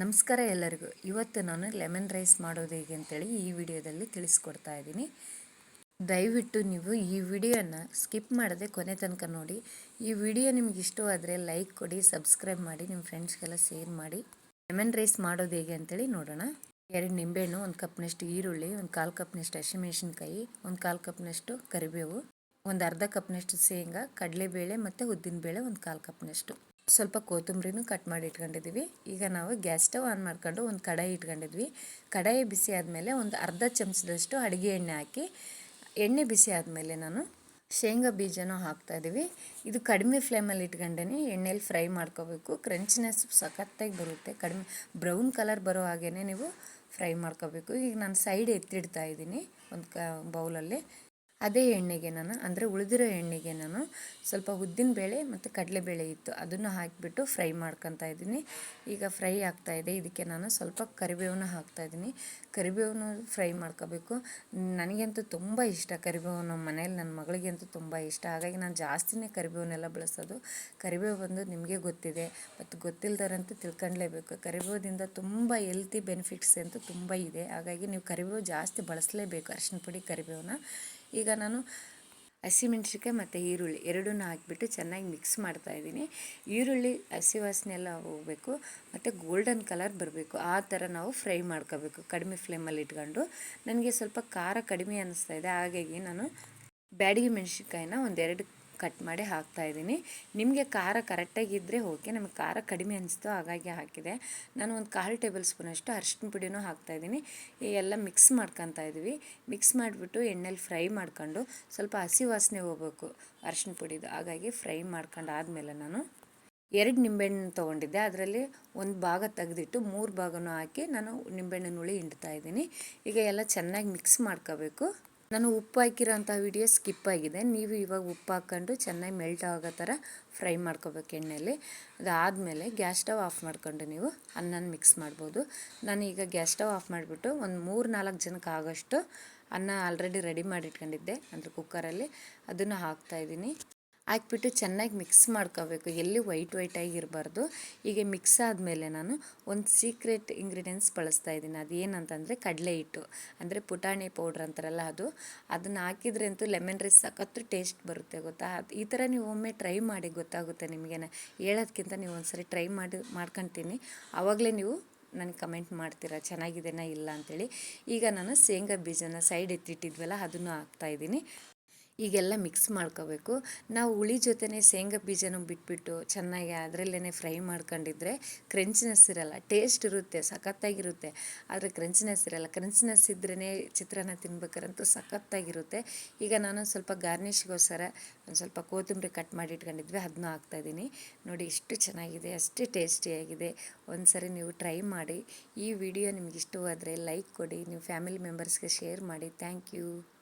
ನಮಸ್ಕಾರ ಎಲ್ಲರಿಗೂ. ಇವತ್ತು ನಾನು ಲೆಮನ್ ರೈಸ್ ಮಾಡೋದು ಹೇಗೆ ಅಂತೇಳಿ ಈ ವಿಡಿಯೋದಲ್ಲಿ ತಿಳಿಸ್ಕೊಡ್ತಾ ಇದ್ದೀನಿ. ದಯವಿಟ್ಟು ನೀವು ಈ ವಿಡಿಯೋನ ಸ್ಕಿಪ್ ಮಾಡದೆ ಕೊನೆ ತನಕ ನೋಡಿ. ಈ ವಿಡಿಯೋ ನಿಮ್ಗೆ ಇಷ್ಟವಾದರೆ ಲೈಕ್ ಕೊಡಿ, ಸಬ್ಸ್ಕ್ರೈಬ್ ಮಾಡಿ, ನಿಮ್ಮ ಫ್ರೆಂಡ್ಸ್ಗೆಲ್ಲ ಶೇರ್ ಮಾಡಿ. ಲೆಮನ್ ರೈಸ್ ಮಾಡೋದು ಹೇಗೆ ಅಂತೇಳಿ ನೋಡೋಣ. ಎರಡು ನಿಂಬೆಹಣ್ಣು, ಒಂದು ಕಪ್ನಷ್ಟು ಈರುಳ್ಳಿ, ಒಂದು ಕಾಲು ಕಪ್ನಷ್ಟು ಹಸಿಮೆಣಸಿನ್ಕಾಯಿ, ಒಂದು ಕಾಲು ಕಪ್ನಷ್ಟು ಕರಿಬೇವು, ಒಂದು ಅರ್ಧ ಕಪ್ನಷ್ಟು ಶೇಂಗಾ, ಕಡಲೆಬೇಳೆ ಮತ್ತು ಉದ್ದಿನಬೇಳೆ, ಒಂದು ಕಾಲು ಕಪ್ನಷ್ಟು. ಸ್ವಲ್ಪ ಕೊತ್ತಂಬರಿನೂ ಕಟ್ ಮಾಡಿ ಇಟ್ಕೊಂಡಿದ್ದೀವಿ. ಈಗ ನಾವು ಗ್ಯಾಸ್ ಸ್ಟವ್ ಆನ್ ಮಾಡ್ಕೊಂಡು ಒಂದು ಕಡಾಯಿ ಇಟ್ಕೊಂಡಿದ್ವಿ. ಕಡಾಯಿ ಬಿಸಿ ಆದಮೇಲೆ ಒಂದು ಅರ್ಧ ಚಮಚದಷ್ಟು ಅಡುಗೆ ಎಣ್ಣೆ ಹಾಕಿ, ಎಣ್ಣೆ ಬಿಸಿ ಆದಮೇಲೆ ನಾನು ಶೇಂಗಾ ಬೀಜನೂ ಹಾಕ್ತಾಯಿದ್ದೀವಿ ಇದು ಕಡಿಮೆ ಫ್ಲೇಮಲ್ಲಿ ಇಟ್ಕೊಂಡೇ ಎಣ್ಣೆಲಿ ಫ್ರೈ ಮಾಡ್ಕೋಬೇಕು. ಕ್ರಂಚಿನೆಸ್ ಸಖತ್ತಾಗಿ ಬರುತ್ತೆ. ಕಡಿಮೆ, ಬ್ರೌನ್ ಕಲರ್ ಬರೋ ಹಾಗೇ ನೀವು ಫ್ರೈ ಮಾಡ್ಕೋಬೇಕು. ಈಗ ನಾನು ಸೈಡ್ ಎತ್ತಿಡ್ತಾ ಇದ್ದೀನಿ ಒಂದು ಕ, ಬೌಲಲ್ಲಿ. ಅದೇ ಎಣ್ಣೆಗೆ ನಾನು, ಅಂದರೆ ಉಳಿದಿರೋ ಎಣ್ಣೆಗೆ ನಾನು ಸ್ವಲ್ಪ ಉದ್ದಿನ ಬೇಳೆ ಮತ್ತು ಕಡಲೆಬೇಳೆ ಇತ್ತು. ಅದನ್ನು ಹಾಕಿಬಿಟ್ಟು ಫ್ರೈ ಮಾಡ್ಕೊತಾ ಇದ್ದೀನಿ. ಈಗ ಫ್ರೈ ಆಗ್ತಾ ಇದೆ. ಇದಕ್ಕೆ ನಾನು ಸ್ವಲ್ಪ ಕರಿಬೇವನ್ನ ಹಾಕ್ತಾಯಿದ್ದೀನಿ ಕರಿಬೇವನ್ನು ಫ್ರೈ ಮಾಡ್ಕೋಬೇಕು. ನನಗಂತೂ ತುಂಬ ಇಷ್ಟ ಕರಿಬೇವು ನಮ್ಮ ಮನೇಲಿ ನನ್ನ ಮಗಳಿಗಂತೂ ತುಂಬ ಇಷ್ಟ. ಹಾಗಾಗಿ ನಾನು ಜಾಸ್ತಿನೇ ಕರಿಬೇವನ್ನೆಲ್ಲ ಬಳಸೋದು. ಕರಿಬೇವು ಬಂದು ನಿಮಗೆ ಗೊತ್ತಿದೆ. ಮತ್ತು ಗೊತ್ತಿಲ್ಲದರಂತೂ ತಿಳ್ಕೊಂಡ್ಲೇಬೇಕು. ಕರಿಬೇವದಿಂದ ತುಂಬ ಹೆಲ್ತಿ ಬೆನಿಫಿಟ್ಸ್ ಅಂತೂ ತುಂಬ ಇದೆ. ಹಾಗಾಗಿ ನೀವು ಕರಿಬೇವು ಜಾಸ್ತಿ ಬಳಸಲೇಬೇಕು ಅರಿಶಿನ ಪುಡಿ ಕರಿಬೇವನ್ನ ಈಗ ನಾನು ಹಸಿಮೆಣ್ಸಿನ್ಕಾಯಿ ಮತ್ತು ಈರುಳ್ಳಿ ಎರಡನ್ನೂ ಹಾಕಿಬಿಟ್ಟು ಚೆನ್ನಾಗಿ ಮಿಕ್ಸ್ ಮಾಡ್ತಾಯಿದ್ದೀನಿ ಈರುಳ್ಳಿ, ಹಸಿ ವಾಸನೆ ಎಲ್ಲ ಹೋಗಬೇಕು ಮತ್ತು ಗೋಲ್ಡನ್ ಕಲರ್ ಬರಬೇಕು. ಆ ಥರ ನಾವು ಫ್ರೈ ಮಾಡ್ಕೋಬೇಕು ಕಡಿಮೆ ಫ್ಲೇಮಲ್ಲಿ ಇಟ್ಕೊಂಡು. ನನಗೆ ಸ್ವಲ್ಪ ಖಾರ ಕಡಿಮೆ ಅನ್ನಿಸ್ತಾ ಇದೆ, ಹಾಗಾಗಿ ನಾನು ಬ್ಯಾಡಿಗೆ ಮೆಣಸಿನ್ಕಾಯಿನ ಒಂದೆರಡು ಕಟ್ ಮಾಡಿ ಹಾಕ್ತಾಯಿದ್ದೀನಿ ನಿಮಗೆ ಖಾರ ಕರೆಕ್ಟಾಗಿದ್ದರೆ ಓಕೆ ನಮಗೆ ಖಾರ ಕಡಿಮೆ ಅನಿಸ್ತು ಹಾಗಾಗಿ ಹಾಕಿದೆ. ನಾನು ಒಂದು ಕಾಲು ಟೇಬಲ್ ಸ್ಪೂನಷ್ಟು ಅರಿಶಿನ ಪುಡಿನೂ ಹಾಕ್ತಾಯಿದ್ದೀನಿ ಎಲ್ಲ ಮಿಕ್ಸ್ ಮಾಡ್ಕೊತಾ ಇದ್ದೀವಿ. ಮಿಕ್ಸ್ ಮಾಡಿಬಿಟ್ಟು ಎಣ್ಣೆಲಿ ಫ್ರೈ ಮಾಡ್ಕೊಂಡು ಸ್ವಲ್ಪ ಹಸಿ ವಾಸನೆ ಹೋಗ್ಬೇಕು ಅರಿಶಿನ ಪುಡಿದು. ಹಾಗಾಗಿ ಫ್ರೈ ಮಾಡ್ಕೊಂಡು ಆದಮೇಲೆ ನಾನು ಎರಡು ನಿಂಬೆಹಣ್ಣು ತೊಗೊಂಡಿದ್ದೆ. ಅದರಲ್ಲಿ ಒಂದು ಭಾಗ ತೆಗೆದಿಟ್ಟು ಮೂರು ಭಾಗನೂ ಹಾಕಿ ನಾನು ನಿಂಬೆಹಣ್ಣಿನ ಹುಳಿ ಹಿಂಡ್ತಾ ಇದ್ದೀನಿ. ಈಗ ಎಲ್ಲ ಚೆನ್ನಾಗಿ ಮಿಕ್ಸ್ ಮಾಡ್ಕೋಬೇಕು. ನಾನು ಉಪ್ಪು ಹಾಕಿರೋಂಥ ವಿಡಿಯೋ ಸ್ಕಿಪ್ ಆಗಿದೆ. ನೀವು ಇವಾಗ ಉಪ್ಪು ಹಾಕ್ಕೊಂಡು ಚೆನ್ನಾಗಿ ಮೆಲ್ಟ್ ಆಗೋ ಥರ ಫ್ರೈ ಮಾಡ್ಕೋಬೇಕು ಎಣ್ಣೆಯಲ್ಲಿ ಅದಾದಮೇಲೆ ಗ್ಯಾಸ್ ಸ್ಟವ್ ಆಫ್ ಮಾಡ್ಕೊಂಡು ನೀವು ಅನ್ನನ ಮಿಕ್ಸ್ ಮಾಡ್ಬೋದು. ನಾನು ಈಗ ಗ್ಯಾಸ್ ಸ್ಟವ್ ಆಫ್ ಮಾಡಿಬಿಟ್ಟು ಒಂದು ಮೂರು ನಾಲ್ಕು ಜನಕ್ಕೆ ಆಗೋಷ್ಟು ಅನ್ನ ಆಲ್ರೆಡಿ ರೆಡಿ ಮಾಡಿ ಇಟ್ಕೊಂಡಿದ್ದೆ ಅಂದರೆ ಕುಕ್ಕರಲ್ಲಿ ಅದನ್ನು ಹಾಕ್ತಾಯಿದ್ದೀನಿ ಹಾಕ್ಬಿಟ್ಟು ಚೆನ್ನಾಗಿ ಮಿಕ್ಸ್ ಮಾಡ್ಕೋಬೇಕು. ಎಲ್ಲಿ ವೈಟ್ ವೈಟ್ ಆಗಿರಬಾರ್ದು ಹೀಗೆ ಮಿಕ್ಸ್ ಆದಮೇಲೆ ನಾನು ಒಂದು ಸೀಕ್ರೆಟ್ ಇಂಗ್ರೀಡಿಯೆಂಟ್ಸ್ ಬಳಸ್ತಾ ಇದ್ದೀನಿ. ಅದು ಏನಂತಂದರೆ ಕಡಲೆ ಹಿಟ್ಟು. ಅಂದರೆ ಪುಟಾಣಿ ಪೌಡ್ರ್ ಅಂತಾರಲ್ಲ ಅದು. ಅದನ್ನು ಹಾಕಿದ್ರೆ ಅಂತೂ ಲೆಮನ್ ರೈಸ್ ಸಾಕತ್ತು ಟೇಸ್ಟ್ ಬರುತ್ತೆ ಗೊತ್ತಾ? ಅದು ಈ ಥರ ನೀವು ಒಮ್ಮೆ ಟ್ರೈ ಮಾಡಿ ಗೊತ್ತಾಗುತ್ತೆ ನಿಮಗೇನ. ಹೇಳೋದಕ್ಕಿಂತ ನೀವು ಒಂದ್ಸರಿ ಟ್ರೈ ಮಾಡಿ ಮಾಡ್ಕೊತೀನಿ. ಆವಾಗಲೇ ನೀವು ನನಗೆ ಕಮೆಂಟ್ ಮಾಡ್ತೀರಾ? ಚೆನ್ನಾಗಿದೆನಾ ಇಲ್ಲ ಅಂಥೇಳಿ ಈಗ ನಾನು ಶೇಂಗಾ ಬೀಜನ ಸೈಡ್ ಎತ್ತಿಟ್ಟಿದ್ವಲ್ಲ, ಅದನ್ನು ಹಾಕ್ತಾಯಿದ್ದೀನಿ ಈಗೆಲ್ಲ ಮಿಕ್ಸ್ ಮಾಡ್ಕೋಬೇಕು. ನಾವು ಹುಳಿ ಜೊತೆನೇ ಶೇಂಗಾ ಬೀಜನೂ ಬಿಟ್ಬಿಟ್ಟು ಚೆನ್ನಾಗಿ ಅದರಲ್ಲೇ ಫ್ರೈ ಮಾಡ್ಕೊಂಡಿದ್ರೆ ಕ್ರಂಚಿನೆಸ್ ಇರಲ್ಲ. ಟೇಸ್ಟ್ ಇರುತ್ತೆ, ಸಖತ್ತಾಗಿರುತ್ತೆ. ಆದರೆ ಕ್ರಂಚಿನೆಸ್ ಇರಲ್ಲ. ಕ್ರಂಚಿನೆಸ್ ಇದ್ರೇ ಚಿತ್ರಾನ್ನ ತಿನ್ಬೇಕಾರಂತೂ ಸಖತ್ತಾಗಿರುತ್ತೆ. ಈಗ ನಾನು ಸ್ವಲ್ಪ ಗಾರ್ನಿಷ್ಗೋಸ್ಕರ ಒಂದು ಸ್ವಲ್ಪ ಕೊತ್ತಂಬರಿ ಕಟ್ ಮಾಡಿ ಇಟ್ಕೊಂಡಿದ್ವಿ ಅದನ್ನ ಹಾಕ್ತಾಯಿದ್ದೀನಿ ನೋಡಿ ಎಷ್ಟು ಚೆನ್ನಾಗಿದೆ, ಅಷ್ಟೇ ಟೇಸ್ಟಿಯಾಗಿದೆ. ಒಂದು ಸರಿ ನೀವು ಟ್ರೈ ಮಾಡಿ. ಈ ವಿಡಿಯೋ ನಿಮ್ಗೆ ಇಷ್ಟವಾದರೆ ಲೈಕ್ ಕೊಡಿ. ನೀವು ಫ್ಯಾಮಿಲಿ ಮೆಂಬರ್ಸ್ಗೆ ಶೇರ್ ಮಾಡಿ. Thank you